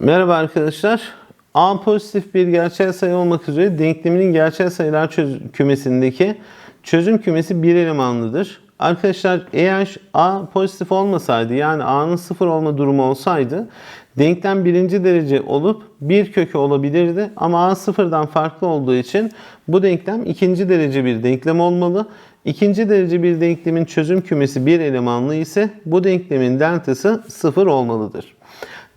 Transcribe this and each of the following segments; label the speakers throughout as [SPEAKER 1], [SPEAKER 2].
[SPEAKER 1] Merhaba arkadaşlar. A pozitif bir gerçel sayı olmak üzere denkleminin gerçel sayılar kümesindeki çözüm kümesi bir elemanlıdır. Arkadaşlar eğer A pozitif olmasaydı yani A'nın sıfır olma durumu olsaydı denklem birinci derece olup bir kökü olabilirdi. Ama A sıfırdan farklı olduğu için bu denklem ikinci derece bir denklem olmalı. İkinci derece bir denklemin çözüm kümesi bir elemanlı ise bu denklemin deltası sıfır olmalıdır.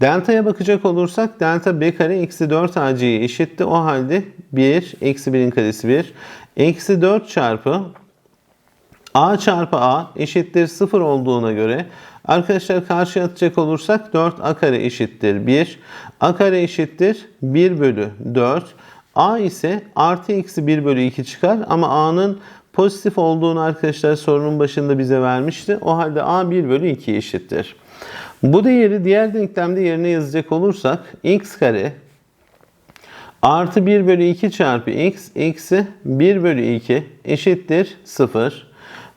[SPEAKER 1] Delta'ya bakacak olursak delta b kare eksi 4 ac'ye eşitti. O halde 1 eksi 1'in karesi 1. Eksi 4 çarpı a çarpı a eşittir 0 olduğuna göre arkadaşlar karşıya atacak olursak 4 a kare eşittir 1. a kare eşittir 1 bölü 4. a ise artı eksi 1 bölü 2 çıkar ama a'nın pozitif olduğunu arkadaşlar sorunun başında bize vermişti. O halde a 1 bölü 2 eşittir. Bu değeri diğer denklemde yerine yazacak olursak x kare artı 1 bölü 2 çarpı x eksi 1 bölü 2 eşittir 0.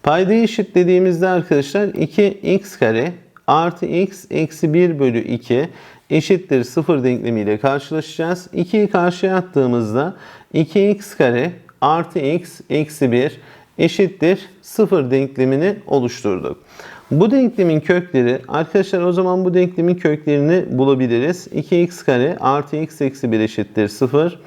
[SPEAKER 1] Paydayı eşitlediğimizde arkadaşlar 2x kare artı x eksi 1 bölü 2 eşittir 0 denklemiyle karşılaşacağız. 2'yi karşıya attığımızda 2x kare artı x eksi 1 eşittir 0 denklemini oluşturduk. Bu denklemin kökleri arkadaşlar o zaman bu denklemin köklerini bulabiliriz. 2x kare artı x eksi 1 eşittir 0.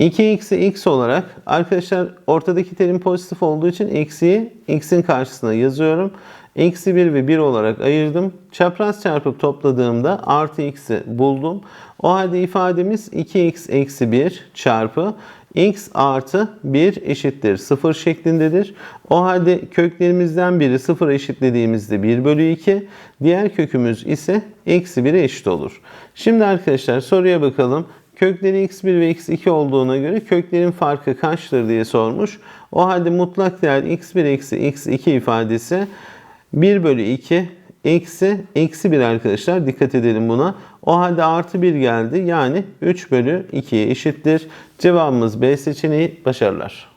[SPEAKER 1] 2x'i x olarak arkadaşlar ortadaki terim pozitif olduğu için eksiyi x'in karşısına yazıyorum. Eksi 1 ve 1 olarak ayırdım. Çapraz çarpıp topladığımda artı x'i buldum. O halde ifademiz 2x eksi 1 çarpı x artı 1 eşittir 0 şeklindedir. O halde köklerimizden biri 0 eşitlediğimizde 1 bölü 2. Diğer kökümüz ise eksi 1'e eşit olur. Şimdi arkadaşlar soruya bakalım. Kökleri x1 ve x2 olduğuna göre köklerin farkı kaçtır diye sormuş. O halde mutlak değer x1 eksi x2 ifadesi 1 bölü 2 eksi eksi 1 arkadaşlar dikkat edelim buna. O halde artı 1 geldi yani 3 bölü 2'ye eşittir. Cevabımız B seçeneği başarılar.